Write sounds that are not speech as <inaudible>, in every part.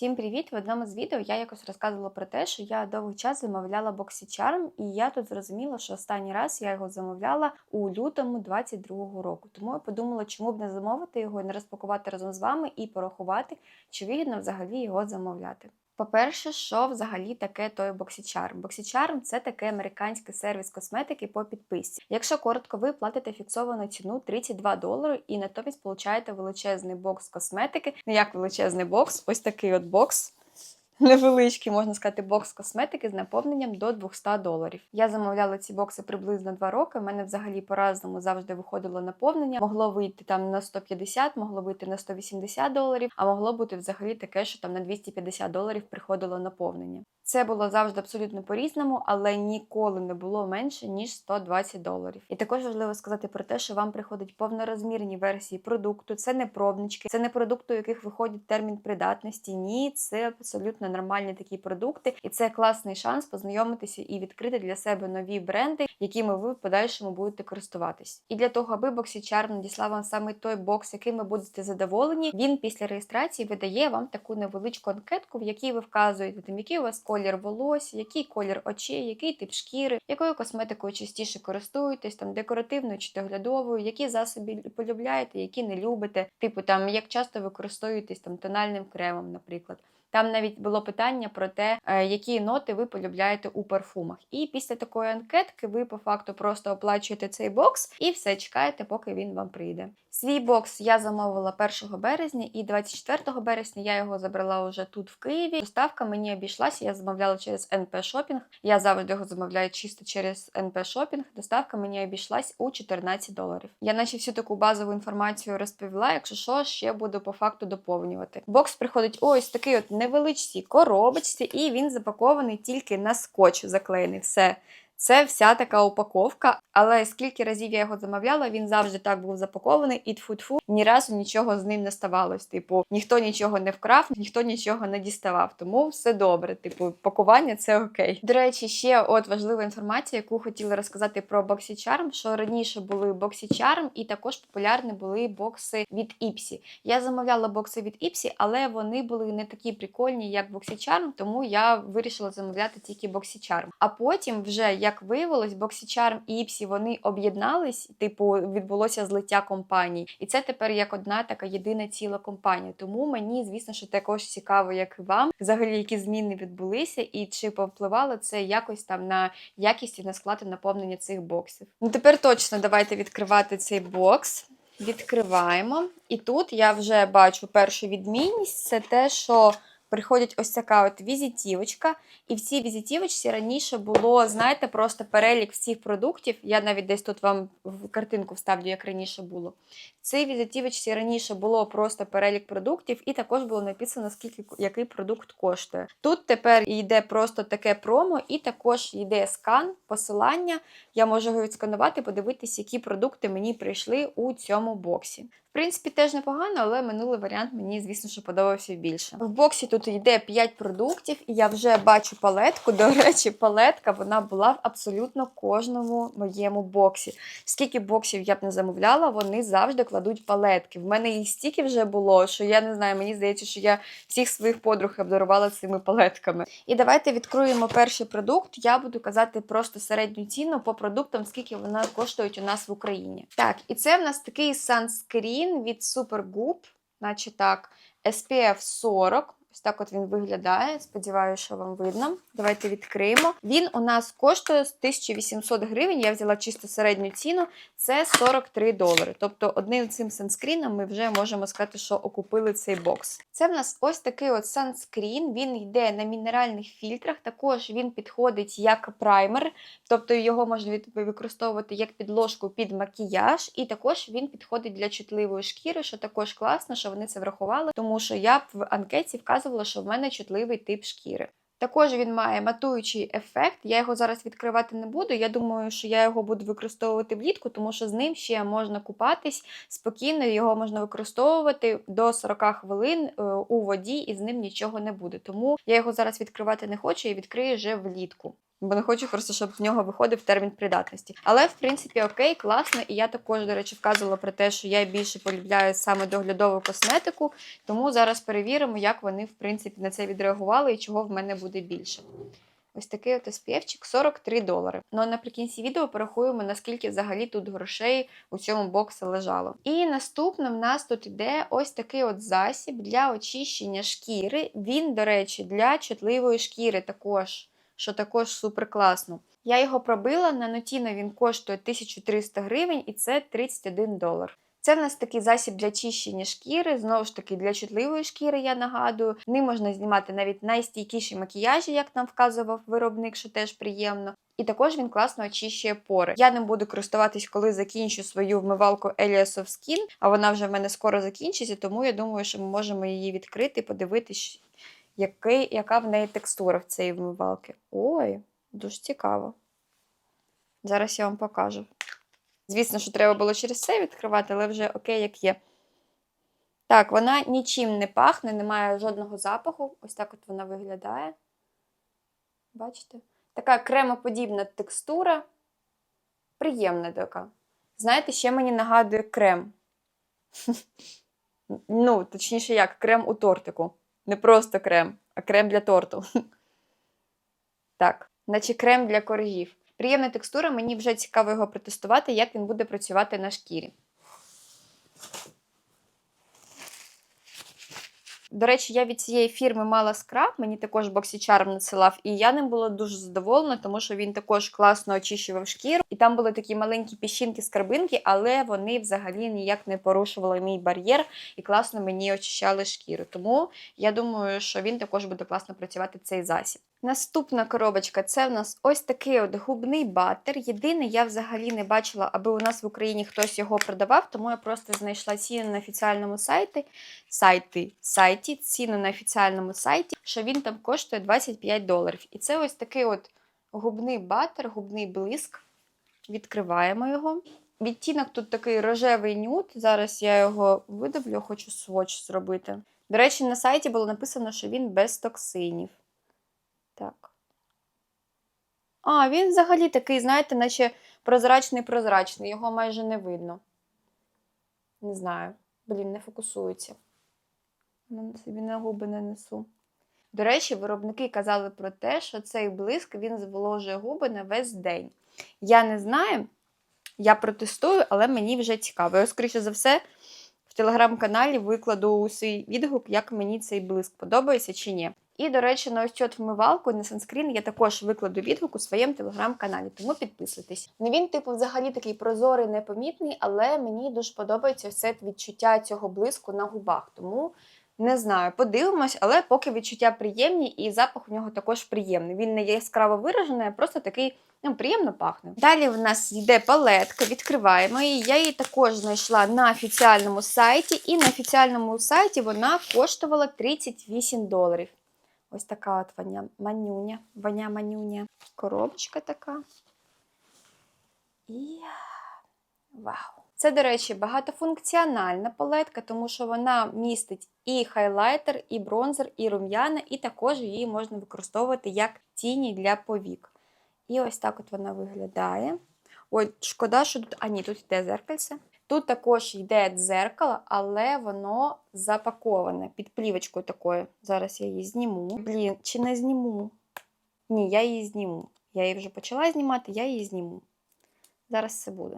Всім привіт! В одному з відео я якось розказувала про те, що я довгий час замовляла BoxyCharm, і я тут зрозуміла, що останній раз я його замовляла у лютому 22-го року. Тому я подумала, чому б не замовити його і не розпакувати разом з вами і порахувати, чи вигідно взагалі його замовляти. По-перше, що взагалі таке той BoxyCharm? BoxyCharm – це такий американський сервіс косметики по підписці. Якщо коротко, ви платите фіксовану ціну 32 долари і натомість получаєте величезний бокс косметики. Не як величезний бокс, ось такий от бокс. Невеличкий, можна сказати, бокс косметики з наповненням до 200 доларів. Я замовляла ці бокси приблизно 2 роки. У мене взагалі по-разному завжди виходило наповнення. Могло вийти там на 150, могло вийти на 180 доларів, а могло бути взагалі таке, що там на 250 доларів приходило наповнення. Це було завжди абсолютно по-різному, але ніколи не було менше ніж 120 доларів. І також важливо сказати про те, що вам приходять повнорозмірні версії продукту. Це не пробнички, це не продукти, у яких виходить термін придатності. Ні, це абсолютно нормальні такі продукти, і це класний шанс познайомитися і відкрити для себе нові бренди, якими ви в подальшому будете користуватись. І для того, аби BoxyCharm надіслав вам саме той бокс, яким ви будете задоволені, він після реєстрації видає вам таку невеличку анкетку, в якій ви вказуєте, там який у вас колір волосся, який колір очей, який тип шкіри, якою косметикою частіше користуєтесь, там декоративною чи доглядовою, які засоби полюбляєте, які не любите. Типу там як часто ви користуєтесь там тональним кремом, наприклад. Там навіть було питання про те, е, які ноти ви полюбляєте у парфумах. І після такої анкетки ви по факту просто оплачуєте цей бокс і все чекаєте, поки він вам прийде. Свій бокс я замовила 1 березня, і 24 березня я його забрала вже тут в Києві. Доставка мені обійшлася, я замовляла через НП Шопінг. Я завжди його замовляю чисто через НП Шопінг. Доставка мені обійшлась у 14 доларів. Я наче всю таку базову інформацію розповіла. Якщо що, ще буду по факту доповнювати. Бокс приходить ось такий от невеличкій коробочці, і він запакований тільки на скотч заклеєний. Все. Це вся така упаковка, але скільки разів я його замовляла, він завжди так був запакований, і тфу-тфу, ні разу нічого з ним не ставалось. Типу, ніхто нічого не вкрав, ніхто нічого не діставав. Тому все добре. Типу, пакування це окей. До речі, ще от важлива інформація, яку хотіла розказати про BoxyCharm, що раніше були BoxyCharm і також популярні були бокси від Ipsy. Я замовляла бокси від Ipsy, але вони були не такі прикольні, як BoxyCharm, тому я вирішила замовляти тільки BoxyCharm. А потім вже я як виявилось, BoxyCharm і Ipsy вони об'єднались, типу, відбулося злиття компаній. І це тепер як одна така єдина ціла компанія. Тому мені, звісно, що також цікаво, як і вам, взагалі, які зміни відбулися, і чи повпливало це якось там на якість і на склад і наповнення цих боксів. Ну тепер точно давайте відкривати цей бокс. Відкриваємо. І тут я вже бачу першу відмінність це те, що приходить ось така от візитівочка. І в цій візитівочці раніше було, знаєте, просто перелік всіх продуктів. Я навіть десь тут вам в картинку вставлю, як раніше було. В цій візитівочці раніше було просто перелік продуктів, і також було написано, скільки який продукт коштує. Тут тепер йде просто таке промо, і також йде скан, посилання. Я можу його відсканувати, подивитися, які продукти мені прийшли у цьому боксі. В принципі, теж непогано, але минулий варіант мені, звісно, що подобався більше. В боксі тут йде 5 продуктів, і я вже бачу палетку. До речі, палетка вона була в абсолютно кожному моєму боксі. Скільки боксів я б не замовляла, вони завжди кладуть палетки. В мене їх стільки вже було, що я не знаю, мені здається, що я всіх своїх подруг обдарувала цими палетками. І давайте відкриємо перший продукт. Я буду казати просто середню ціну по продуктам, скільки вона коштують у нас в Україні. Так, і це в нас такий санскрін він від Supergoop, наче так, SPF 40. Ось так от він виглядає. Сподіваюся, що вам видно. Давайте відкриємо. Він у нас коштує 1800 гривень. Я взяла чисто середню ціну, це 43 долари. Тобто, одним цим санскріном ми вже можемо сказати, що окупили цей бокс. Це в нас ось такий от санскрін. Він йде на мінеральних фільтрах. Також він підходить як праймер, тобто його можна використовувати як підложку під макіяж, і також він підходить для чутливої шкіри, що також класно, що вони це врахували, тому що я в анкеті вказувала показувала, що в мене чутливий тип шкіри. Також він має матуючий ефект. Я його зараз відкривати не буду. Я думаю, що я його буду використовувати влітку, тому що з ним ще можна купатись спокійно, його можна використовувати до 40 хвилин е, у воді, і з ним нічого не буде. Тому я його зараз відкривати не хочу і відкрию вже влітку. Бо не хочу просто, щоб в нього виходив термін придатності. Але, в принципі, окей, класно. І я також, до речі, вказувала про те, що я більше полюбляю саме доглядову косметику. Тому зараз перевіримо, як вони, в принципі, на це відреагували і чого в мене буде більше. Ось такий от SPF-чик 43 долари. Ну а наприкінці відео порахуємо, наскільки взагалі тут грошей у цьому боксі лежало. І наступним в нас тут іде ось такий от засіб для очищення шкіри. Він, до речі, для чутливої шкіри також, що також супер класно. Я його пробила на Notino він коштує 1300 гривень і це 31 долар. Це в нас такий засіб для чищення шкіри, знову ж таки, для чутливої шкіри, я нагадую. Ним можна знімати навіть найстійкіші макіяжі, як нам вказував виробник, що теж приємно. І також він класно очищує пори. Я ним буду користуватись, коли закінчу свою вмивалку Elias of Skin, а вона вже в мене скоро закінчиться, тому я думаю, що ми можемо її відкрити і подивитись, який, яка в неї текстура в цієї вмивалки. Ой, дуже цікаво. Зараз я вам покажу. Звісно, що треба було через це відкривати, але вже окей, як є. Так, вона нічим не пахне, не має жодного запаху. Ось так от вона виглядає. Бачите? Така кремоподібна текстура. Приємна така. Знаєте, ще мені нагадує крем. <laughs> Ну, точніше, як крем у тортику. Не просто крем, а крем для торту. Так, наче крем для коргів. Приємна текстура, мені вже цікаво його протестувати, як він буде працювати на шкірі. До речі, я від цієї фірми мала скраб, мені також боксічарм надсилав, і я ним була дуже задоволена, тому що він також класно очищував шкіру. І там були такі маленькі піщинки скарбинки, але вони взагалі ніяк не порушували мій бар'єр і класно мені очищали шкіру. Тому я думаю, що він також буде класно працювати цей засіб. Наступна коробочка це в нас ось такий от губний батер. Єдине, я взагалі не бачила, аби у нас в Україні хтось його продавав, тому я просто знайшла ціну на офіціальному сайті, сайті, сайті, ціну на офіціальному сайті, що він там коштує 25 доларів. І це ось такий от губний батер, губний блиск. Відкриваємо його. Відтінок тут такий рожевий нюд. Зараз я його видавлю, хочу сводч зробити. До речі, на сайті було написано, що він без токсинів. Так. А, він взагалі такий, знаєте, наче прозрачний-прозрачний, його майже не видно. Не знаю. Блін, не фокусується. Ну, собі на губи не несу. До речі, виробники казали про те, що цей блиск він зволожує губи на весь день. Я не знаю, я протестую, але мені вже цікаво. Я, скоріше за все, в телеграм-каналі викладу свій відгук, як мені цей блиск подобається чи ні. І, до речі, на ось цю вмивалку на санскрін я також викладу відгук у своєму телеграм-каналі, тому підписуйтесь. Ну він, типу, взагалі такий прозорий, непомітний, але мені дуже подобається це відчуття цього блиску на губах. Тому не знаю, подивимось, але поки відчуття приємні, і запах у нього також приємний. Він не яскраво виражений, а просто такий ну, приємно пахне. Далі в нас йде палетка, відкриваємо її. Я її також знайшла на офіціальному сайті, і на офіціальному сайті вона коштувала 38 доларів. Ось така от ваня манюня, ваня манюня. Коробочка така. І вау! Це, до речі, багатофункціональна палетка, тому що вона містить і хайлайтер, і бронзер, і рум'яна, і також її можна використовувати як тіні для повік. І ось так от вона виглядає. Ой, шкода, що тут. А ні, тут йде зеркальце. Тут також йде дзеркало, але воно запаковане під плівочкою такою. Зараз я її зніму. Блін, чи не зніму? Ні, я її зніму. Я її вже почала знімати, я її зніму. Зараз це буде.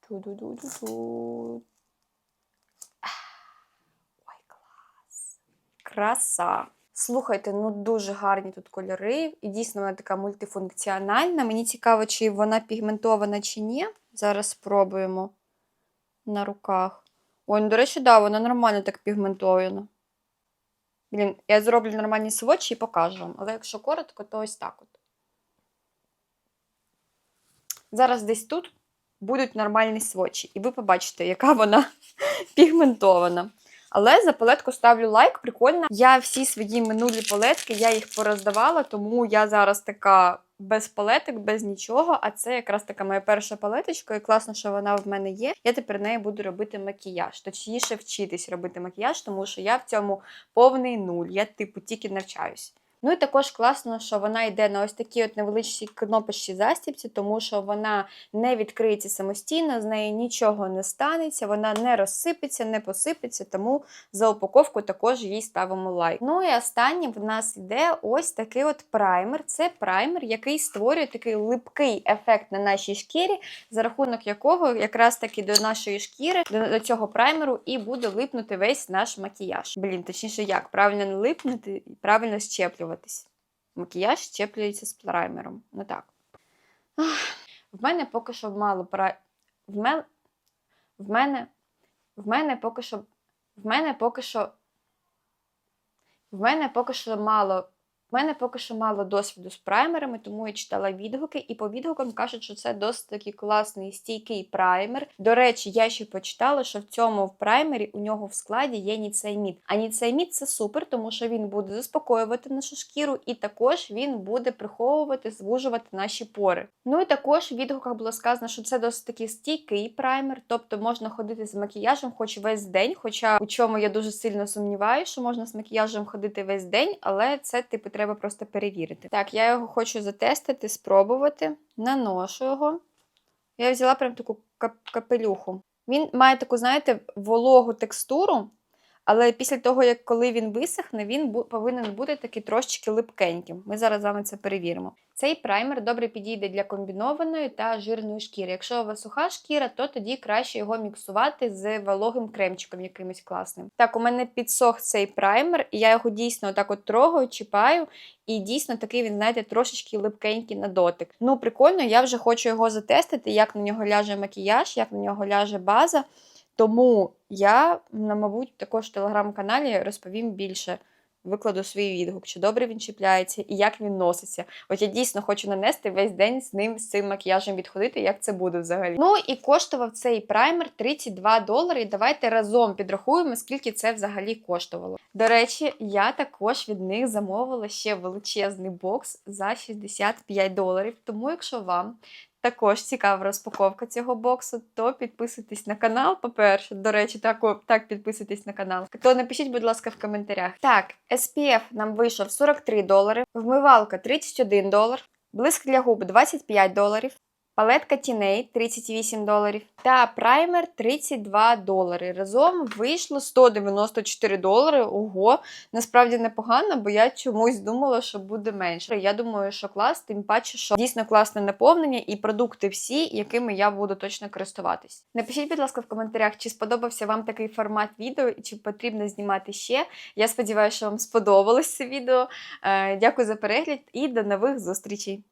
Ту-ду-ду-ду-ду. Ой, клас. Краса. Слухайте, ну дуже гарні тут кольори, і дійсно вона така мультифункціональна. Мені цікаво, чи вона пігментована чи ні. Зараз спробуємо на руках. Ой, ну, до речі, да, вона нормально так пігментована. Блін, я зроблю нормальні сводчі і покажу вам. Але якщо коротко, то ось так от. Зараз десь тут будуть нормальні сводчі, і ви побачите, яка вона <laughs> пігментована. Але за палетку ставлю лайк, прикольно. Я всі свої минулі палетки, я їх пороздавала, тому я зараз така без палеток, без нічого. А це якраз така моя перша палеточка, і класно, що вона в мене є. Я тепер нею буду робити макіяж. Точніше, вчитись робити макіяж, тому що я в цьому повний нуль. Я, типу, тільки навчаюсь. Ну і також класно, що вона йде на ось такій от невеличкій кнопочці застібці, тому що вона не відкриється самостійно, з нею нічого не станеться, вона не розсипеться, не посипеться, тому за упаковку також їй ставимо лайк. Ну і останнє в нас йде ось такий от праймер. Це праймер, який створює такий липкий ефект на нашій шкірі, за рахунок якого якраз таки до нашої шкіри, до, цього праймеру, і буде липнути весь наш макіяж. Блін, точніше, як правильно не липнути правильно щеплюватись. Макіяж щеплюється з праймером. Ну так. В мене поки що мало пра... В мене. В мене. В мене поки що. В мене поки що. В мене поки що мало. В мене поки що мало досвіду з праймерами, тому я читала відгуки, і по відгукам кажуть, що це досить такий класний стійкий праймер. До речі, я ще почитала, що в цьому в праймері у нього в складі є ніцеймід. А ніцеймід це супер, тому що він буде заспокоювати нашу шкіру, і також він буде приховувати, звужувати наші пори. Ну і також в відгуках було сказано, що це досить такий стійкий праймер, тобто можна ходити з макіяжем хоч весь день. Хоча у чому я дуже сильно сумніваюся, що можна з макіяжем ходити весь день, але це типу треба просто перевірити. Так, я його хочу затестити, спробувати. Наношу його. Я взяла прям таку кап- капелюху. Він має таку, знаєте, вологу текстуру, але після того, як коли він висохне, він повинен бути такий трошечки липкеньким. Ми зараз з вами це перевіримо. Цей праймер добре підійде для комбінованої та жирної шкіри. Якщо у вас суха шкіра, то тоді краще його міксувати з вологим кремчиком якимось класним. Так, у мене підсох цей праймер, і я його дійсно отак от трогаю, чіпаю, і дійсно такий він, знаєте, трошечки липкенький на дотик. Ну, прикольно, я вже хочу його затестити, як на нього ляже макіяж, як на нього ляже база. Тому я, на, мабуть, також в телеграм-каналі розповім більше. Викладу свій відгук, чи добре він чіпляється і як він носиться. От я дійсно хочу нанести весь день з ним з цим макіяжем відходити, як це буде взагалі. Ну і коштував цей праймер 32 долари. Давайте разом підрахуємо, скільки це взагалі коштувало. До речі, я також від них замовила ще величезний бокс за 65 доларів. Тому, якщо вам також цікава розпаковка цього боксу, то підписуйтесь на канал. По-перше, до речі, так, так підписуйтесь на канал. То напишіть, будь ласка, в коментарях. Так, SPF нам вийшов 43 долари, вмивалка 31 долар, блиск для губ 25 доларів. Палетка тіней 38 доларів та праймер 32 долари. Разом вийшло 194 долари. Ого, насправді непогано, бо я чомусь думала, що буде менше. Я думаю, що клас, тим паче, що дійсно класне наповнення і продукти всі, якими я буду точно користуватись. Напишіть, будь ласка, в коментарях, чи сподобався вам такий формат відео і чи потрібно знімати ще. Я сподіваюся, що вам сподобалось це відео. Е, Дякую за перегляд і до нових зустрічей!